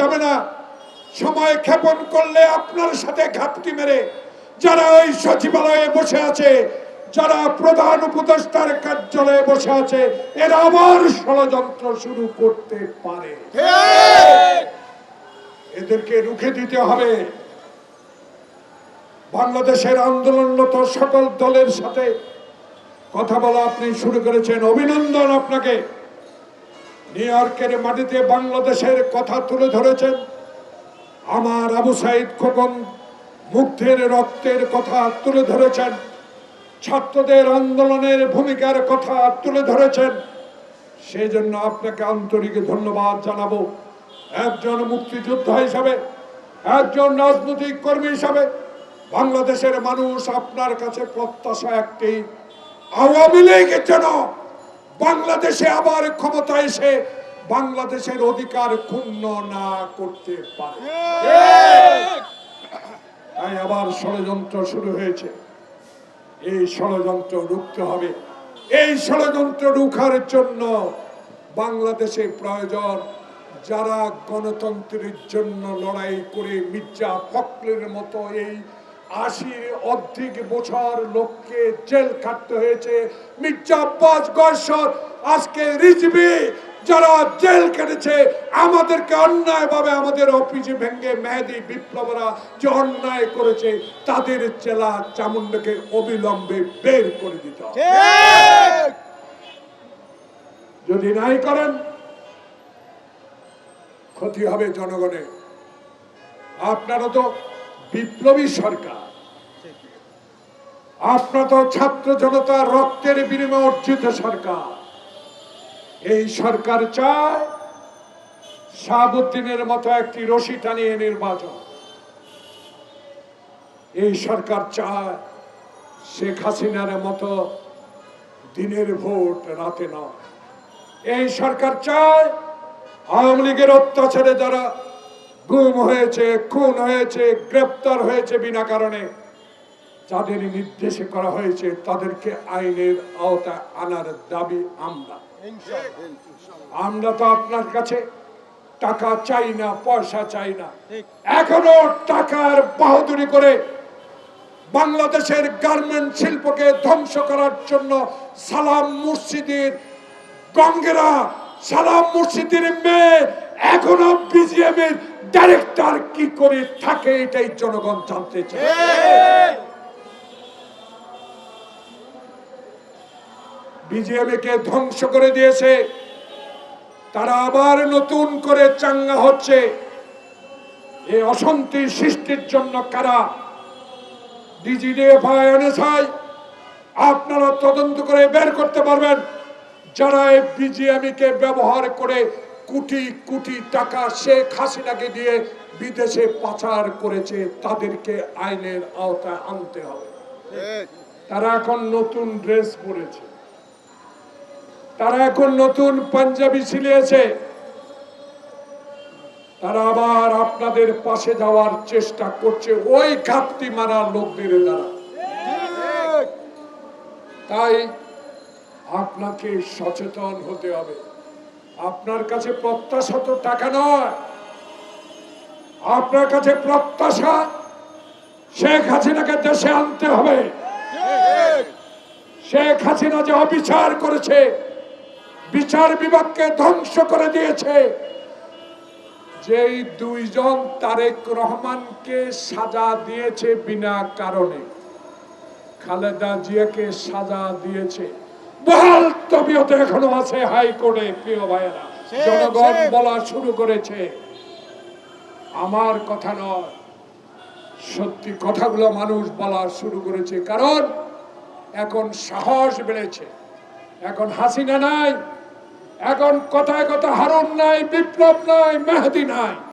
যাবে না। সময় ক্ষেপণ করলে আপনার সাথে ঘাপটি মেরে যারা ওই সচিবালয়ে বসে আছে যারা প্রধান উপদেষ্টার কার্যালয়ে বসে আছে এরা আবার ষড়যন্ত্র শুরু করতে পারে। এদেরকে রুখে দিতে হবে। বাংলাদেশের আন্দোলনরত সকল দলের সাথে কথা বলা আপনি শুরু করেছেন। অভিনন্দন আপনাকে। নিউ ইয়র্কের মাটিতে বাংলাদেশের কথা তুলে ধরেছেন আমার আবু সাইদ খোকন। মুগ্ধের রক্তের কথা তুলে ধরেছেন। ছাত্রদের আন্দোলনের ভূমিকার কথা তুলে ধরেছেন। সেই জন্য আপনাকে আন্তরিক ধন্যবাদ জানাব। একজন মুক্তিযোদ্ধা হিসাবে, একজন রাজনৈতিক কর্মী হিসাবে বাংলাদেশের মানুষ আপনার কাছে প্রত্যাশা একটি, আওয়ামী লীগ যেন বাংলাদেশে আবার ক্ষমতা এসে বাংলাদেশের অধিকার ক্ষুণ্ণ না করতে পারে। তাই আবার ষড়যন্ত্র শুরু হয়েছে। এই ষড়যন্ত্র রুখতে হবে। এই ষড়যন্ত্র রুখার জন্য বাংলাদেশে প্রয়োজন যারা গণতন্ত্রের জন্য লড়াই করে মির্জা ফখরের মতো এই বছর লোককে জেল খাটতে হয়েছে। মির্জা আজকে রিজবি যারা জেল কেটেছে, আমাদেরকে অন্যায়ভাবে আমাদের অফিসে ভেঙ্গে মেহেদি বিপ্লবরা যে অন্যায় করেছে, তাদের চেলা চামুন্ডাকে অবিলম্বে বের করে দিতে যদি নাই করেন, ক্ষতি হবে জনগণের। আপনারা তো বিপ্লবী সরকার। আপনারা তো ছাত্র জনতার রক্তের বিনিময়ে অর্জিত সরকার। এই সরকার চায় শাহাবুদ্দিনের মতো একটি রশি টানিয়ে নির্বাচন। এই সরকার চায় শেখ হাসিনার মতো দিনের ভোট রাতে নয়। এই সরকার চায় আওয়ামী লীগের অত্যাচারে যারা গুম হয়েছে, খুন হয়েছে, গ্রেপ্তার হয়েছে বিনা কারণে। যাদের নির্দেশে করা হয়েছে, তাদেরকে আইনের আওতায় আনার দাবি আমরা। আমরা তো আপনার কাছে টাকা চাই না, পয়সা চাই না। এখনও টাকার বাহাদুরি করে বাংলাদেশের গার্মেন্ট শিল্পকে ধ্বংস করার জন্য সালাম মুর্শিদের গঙ্গেরা, সালাম মুর্শিদের মেয়ে এখনও বিজিএম এর ডাইরেক্টর কি করে থাকে এটাই জনগণ জানতে চায়। বিজিএম কে ধ্বংস করে দিয়েছে, তারা আবার নতুন করে চাঙ্গা হচ্ছে। এই অশান্তি সৃষ্টির জন্য কারা? ডিজিডিএফআই এনএসআই আপনারা তদন্ত করে বের করতে পারবেন। যারা এই বিজিএমই কে ব্যবহার করে কোটি কোটি টাকা শেখ হাসিনাকে দিয়ে বিদেশে পাচার করেছে তাদেরকে আইনের আওতায় আনতে হবে। তারা এখন নতুন ড্রেস পরেছে। তারা এখন নতুন পাঞ্জাবি সিলিয়েছে তারা আবার আপনাদের পাশে যাওয়ার চেষ্টা করছে ওই ঘাপটি মারা লোকদের দ্বারা। তাই আপনাকে সচেতন হতে হবে। আপনার কাছে প্রত্যাশা তো টাকা নয়। আপনার কাছে প্রত্যাশা, শেখ হাসিনাকে দেশে আনতে হবে। শেখ হাসিনা যে অবিচার করেছে, বিচার বিভাগকে ধ্বংস করে দিয়েছে, যেই দুইজন তারেক রহমানকে সাজা দিয়েছে বিনা কারণে, খালেদা জিয়াকে সাজা দিয়েছে। বহাল তবিয়তে এখনও আছে হাইকোর্টে প্রিয় ভাইয়েরা। জনগণ বলা শুরু করেছে। আমার কথা নয় সত্যি কথাগুলো মানুষ বলা শুরু করেছে। কারণ এখন সাহস বেড়েছে। এখন হাসিনা নাই এখন কথায় কথা হারুন নাই বিপ্লব নাই মেহাদি নাই।